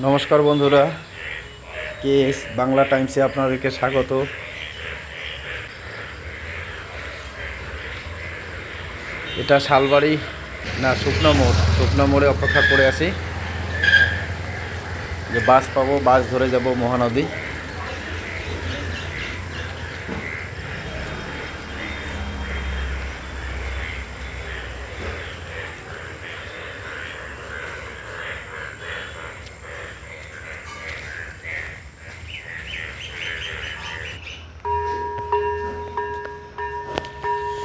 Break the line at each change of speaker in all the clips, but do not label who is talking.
নমস্কার বন্ধুরা K S Bangla টাইমসে আপনাদেরকে স্বাগত। এটা শালবাড়ি না শুকনো মোড়, শুকনো মোড়ে অপেক্ষা করে আছি। যে বাস পাবো, বাস ধরে যাব মহানদী।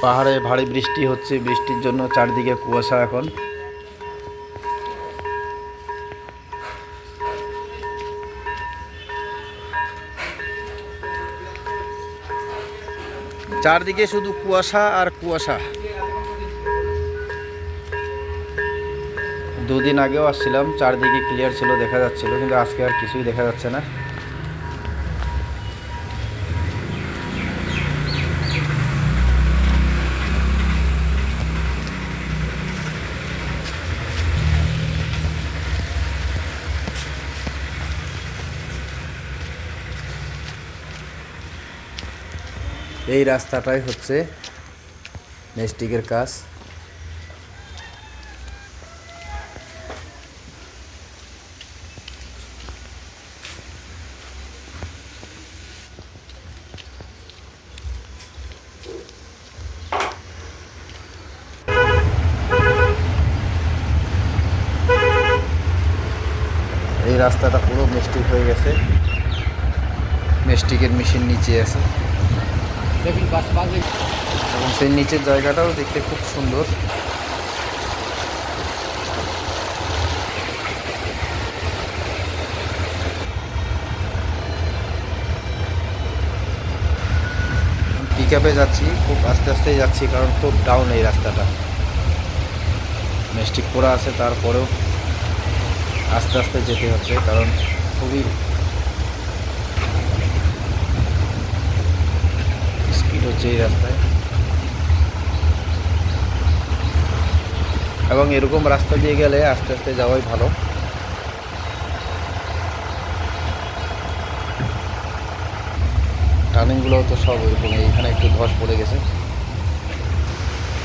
পাহাড়ে ভারী বৃষ্টি হচ্ছে, বৃষ্টির জন্য চারদিকে কুয়াশা এখন। চারদিকে শুধু কুয়াশা আর কুয়াশা। দুদিন আগেও আসছিলাম, চারদিকে ক্লিয়ার ছিল, দেখা যাচ্ছিল, কিন্তু আজকে আর কিছুই দেখা যাচ্ছে না। এই রাস্তাটাই হচ্ছে মেস্টিকের কাজ। এই রাস্তাটা পুরো মিষ্টি হয়ে গেছে। মেস্টিকের মেশিন নিচে আছে। এবং সেই নিচের জায়গাটাও দেখতে খুব সুন্দর। পিক যাচ্ছি, খুব আস্তে আস্তে যাচ্ছি, কারণ খুব ডাউন এই রাস্তাটা। মেস্টিক করা আছে, তারপরেও আস্তে আস্তে যেতে হচ্ছে, কারণ খুবই হচ্ছে এই রাস্তায়। এবং এরকম রাস্তা দিয়ে গেলে আস্তে আস্তে যাওয়াই ভালো। টার্নিংগুলো তো সব এরকম, এইখানে একটু ধস পড়ে গেছে।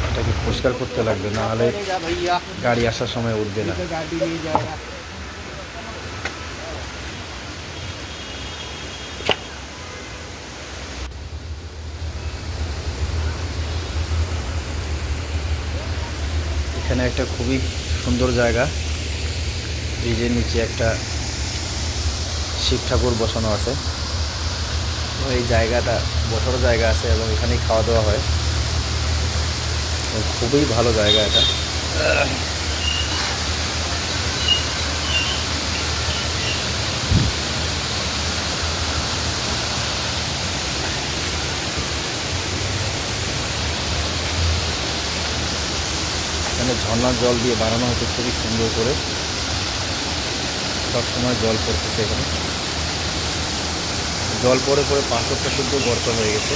এটাকে পরিষ্কার করতে লাগবে, না হলে গাড়ি আসার সময় উঠবে না। এখানে একটা খুবই সুন্দর জায়গা। ব্রিজের নিচে একটা শিব ঠাকুর বসানো আছে। এই জায়গাটা বসার জায়গা আছে এবং এখানেই খাওয়া দাওয়া হয়। খুবই ভালো জায়গা এটা। এখানে ঝর্নার জল দিয়ে বানানো হচ্ছে খুবই সুন্দর করে। সবসময় জল পড়তেছে এখানে। জল পড়ে পড়ে পাথরটা শুদ্ধ গর্ত হয়ে গেছে।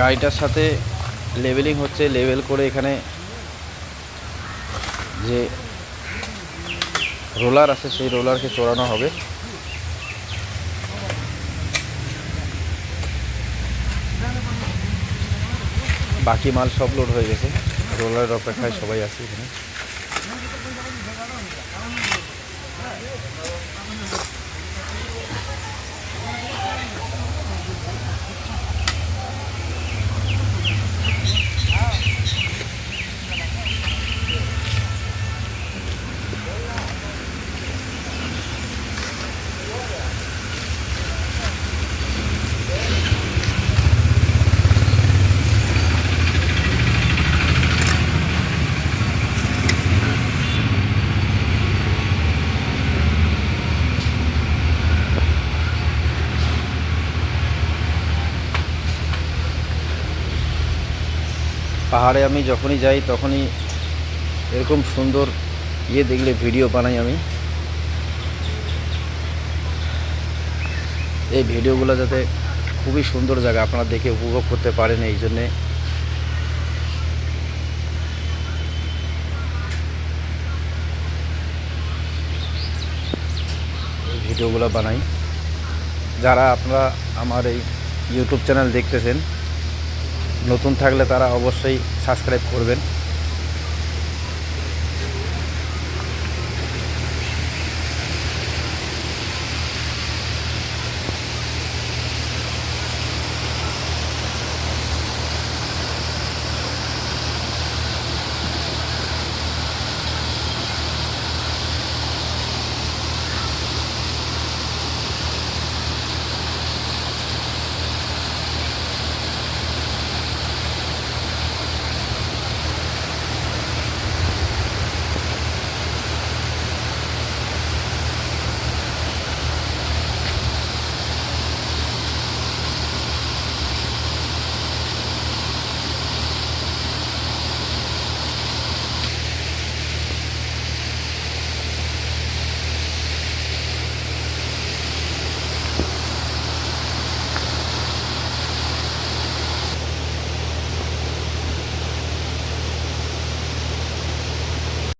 গাড়িটার সাথে লেভেলিং হচ্ছে লেভেল করে এখানে যে রোলার আছে, সেই রোলারকে চড়ানো হবে। বাকি মাল সব লোড হয়ে গেছে। রোলারের অপেক্ষায় সবাই আছে এখানে। পাহাড়ে আমি যখনই যাই, তখনই এরকম সুন্দর ইয়ে দেখলে ভিডিও বানাই আমি। এই ভিডিওগুলো যাতে খুবই সুন্দর জায়গা, আপনারা দেখে উপভোগ করতে পারেন এই জন্যে। ভিডিওগুলো বানাই। যারা আপনারা আমার এই ইউটিউব চ্যানেল দেখতেছেন নতুন থাকলে তারা অবশ্যই সাবস্ক্রাইব করবেন।